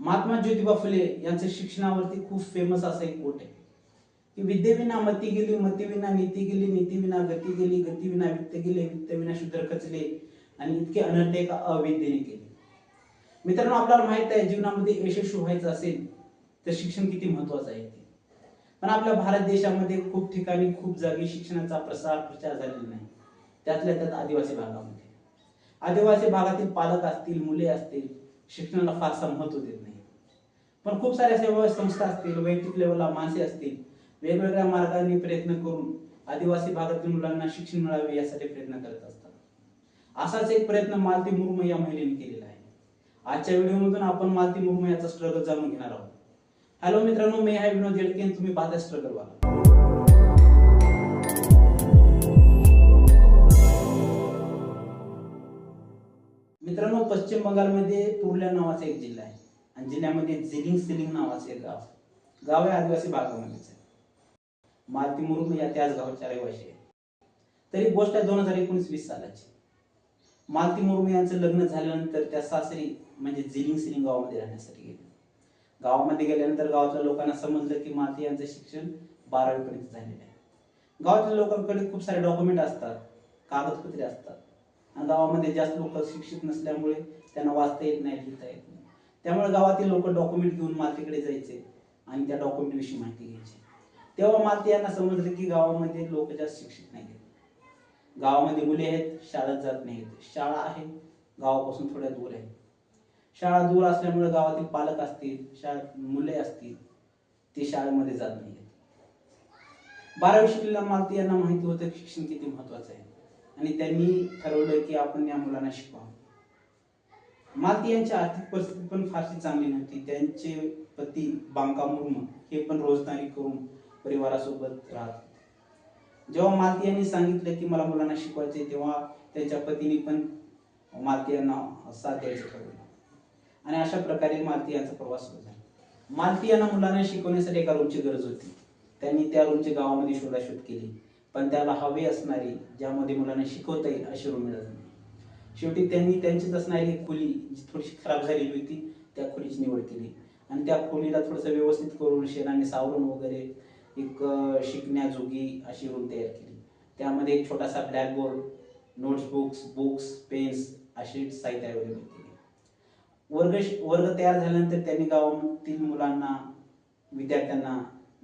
महात्मा ज्योतिबा फुले यांचं शिक्षणावरती खूप फेमस असं एक कोट आहे. की विद्येविना मती गेली मतीविना नीती गेली नीतीविना गती गेली गतीविना वित्त गेले वित्तविना शूद्र खचले आणि इतके अनर्थ एका अविद्येने केले. मित्रांनो आपल्याला माहीत आहे जीवनामध्ये यशस्वी व्हायचं असेल तर शिक्षण किती महत्वाचं आहे ते. पण आपल्या भारत देशामध्ये खूप ठिकाणी खूप जागी शिक्षणाचा प्रसार प्रचार झालेला नाही. त्यातल्या त्यात आदिवासी भागामध्ये. आदिवासी भागातील पालक असतील मुले असतील शिक्षणाला फारसा महत्त्व देत नाही. पण खूप साऱ्या सेवा संस्था असतील वैयक्तिक लेवलला माणसे असतील वेगवेगळ्या मार्गाने प्रयत्न करून आदिवासी भागातील मुलांना शिक्षण मिळावे यासाठी प्रयत्न करत असतात. असाच एक प्रयत्न मालती मुर्मू या महिलेने केलेला आहे. आजच्या व्हिडिओमधून आपण मालती मुर्मू याचा स्ट्रगल जाणून घेणार आहोत. हॅलो मित्रांनो मी हाय विनोद येडके तुम्ही पाहता स्ट्रगल वाला. मित्रांनो पश्चिम बंगालमध्ये पुरुलिया नावाचा एक जिल्हा आहे. आणि जिल्ह्यामध्ये झिलिंग सिलिंग नावाचं एक गाव गाव आहे आदिवासी भागामध्येच मालती मुरुम या त्याच गावाच्या रहिवाशी आहे. तरी गोष्ट आहे दोन हजार एकोणीस वीस सालाची. मालती मुरुम यांचं लग्न झाल्यानंतर त्या सासरी म्हणजे झिलिंग सिलिंग गावामध्ये राहण्यासाठी गेले गावामध्ये गेल्यानंतर गावातल्या लोकांना समजलं की मालती यांचं शिक्षण बारावीपर्यंत झालेलं आहे. गावातल्या लोकांकडे खूप सारे डॉक्युमेंट असतात कागदपत्रे असतात. गावामध्ये जास्त लोक शिक्षित नसल्यामुळे त्यांना वाचता येत नाही लिहिता येत नाही. त्यामुळे गावातील लोक डॉक्युमेंट घेऊन मालतीकडे जायचे आणि त्या डॉक्युमेंट विषयी माहिती घ्यायची. तेव्हा मालती यांना समजलं की गावामध्ये लोक जास्त शिक्षित नाही आहेत गावामध्ये मुले आहेत शाळेत जात नाहीत. शाळा आहे गावापासून थोड्या दूर आहे. शाळा दूर असल्यामुळे गावातील पालक असतील शाळेत मुले असतील ते शाळेमध्ये जात नाहीत. बारावी शिकलेल्या मालती यांना माहिती होतं शिक्षण किती महत्वाचं आहे. आणि त्यांनी ठरवलं की आपण या मुलांना शिकवावं. मालती यांची आर्थिक परिस्थिती पण फारशी चांगली नव्हती. त्यांचे पती बांका मुर्म हे पण रोजदारी करून परिवारासोबत राहत होते. जेव्हा मालती यांनी सांगितलं की मला मुलांना शिकवायचे तेव्हा त्यांच्या पतीने पण मालती यांना साथ द्यायचं ठरवलं. आणि अशा प्रकारे मालती यांचा प्रवास सुरू झाला. मालती यांना मुलांना शिकवण्यासाठी एका रूमची गरज होती. त्यांनी त्या रूमची गावामध्ये शोधाशोध केली. पण त्याला हवी असणारी ज्यामध्ये मुलांना शिकवता येईल अशी रूम मिळत नाही. शेवटी त्यांनी त्यांचीच असणारी एक खोली जी थोडीशी खराब झालेली होती त्या खोलीची निवड केली. आणि त्या खोलीला थोडंसं व्यवस्थित करून शेणाने सावरून वगैरे एक शिकण्याजोगी अशी रूम तयार केली. त्यामध्ये एक छोटासा blackboard notes books books pens अशी साहित्य अवेलेबल केली. वर्ग वर्ग तयार झाल्यानंतर त्यांनी गावातील मुलांना विद्यार्थ्यांना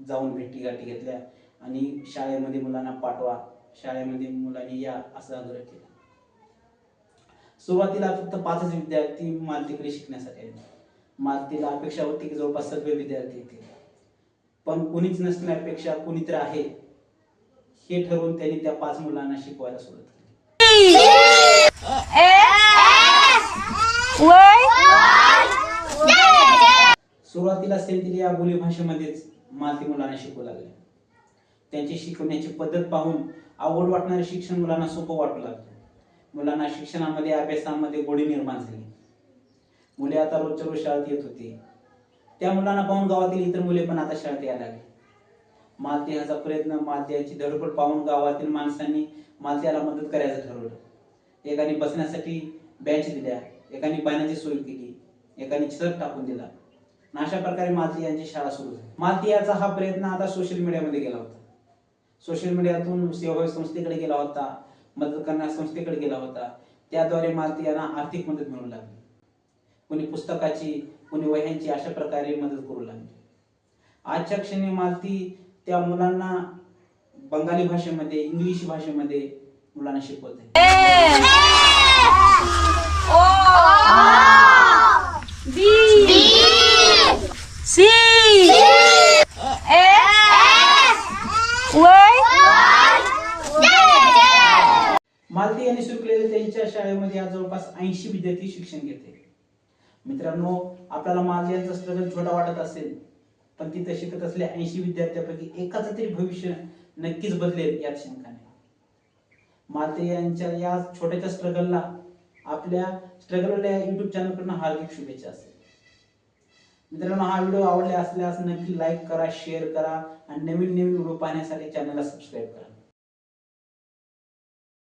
जाऊन भेटीगाठी घेतल्या. आणि शाळेमध्ये मुलांना पाठवा शाळेमध्ये मुलांनी या असा आग्रह केला सुरुवातीला फक्त पाचच विद्यार्थी मालतीकडे शिकण्यासाठी आले मालतीला अपेक्षा होती की जवळपास सगळे विद्यार्थी येतील पण कुणीच नसण्यापेक्षा कुणीतरी आहे हे ठरवून त्यांनी त्या पाच मुलांना शिकवायला सुरुवात केली सुरुवातीला सेंथिल या बोली भाषेमध्येच मालती मुलांना शिकवू लागले त्यांची शिकवण्याची पद्धत पाहून आवड वाटणारे शिक्षण मुलांना सोपं वाटू लागतं. मुलांना शिक्षणामध्ये अभ्यासामध्ये गोडी निर्माण झाली. मुले आता रोजच्या रोज शाळेत येत होती. त्या मुलांना पाहून गावातील इतर मुले पण आता शाळेत यायला लागली. मालती प्रयत्न मालदेहाची धडपड पाहून गावातील माणसांनी मालत्याला मदत करायचं ठरवलं. एकाने बसण्यासाठी बेंच दिल्या एकाने पाण्याची सोय केली एकाने छत टाकून दिला. अशा प्रकारे मालती यांची शाळा सुरू झाली. मालती याचा हा प्रयत्न आता सोशल मीडियामध्ये गेला होता. सोशल मीडियातून सेवाभावी संस्थेकडे गेला होता मदत करणाऱ्या संस्थेकडे गेला होता. त्याद्वारे मालती यांना आर्थिक मदत मिळू लागली. कोणी पुस्तकाची कोणी वह्यांची अशा प्रकारे मदत करू लागली. आजच्या क्षणी मालती त्या मुलांना बंगाली भाषेमध्ये इंग्लिश भाषेमध्ये मुलांना शिकवत आहे C मालती यांनी सुरू केलेल्या त्यांच्या शाळेमध्ये आज जवळपास ऐंशी विद्यार्थी शिक्षण घेते मित्रांनो आपल्याला माझं यांचा स्ट्रगल छोटा वाटत असेल पण तिथे शिकत असलेल्या ऐंशी विद्यार्थ्यापैकी एकाच तरी भविष्य नक्कीच बदलेल यात शंका नाही. यांच्या या छोट्याच्या स्ट्रगलला आपल्या स्ट्रगल युट्यूब चॅनलकडून हार्दिक शुभेच्छा असेल. मित्रांनो हा व्हिडिओ आवडला असल्यास नक्की लाईक करा शेअर करा आणि नवीन नवीन व्हिडिओ पाहण्यासाठी चॅनलला सबस्क्राईब करा.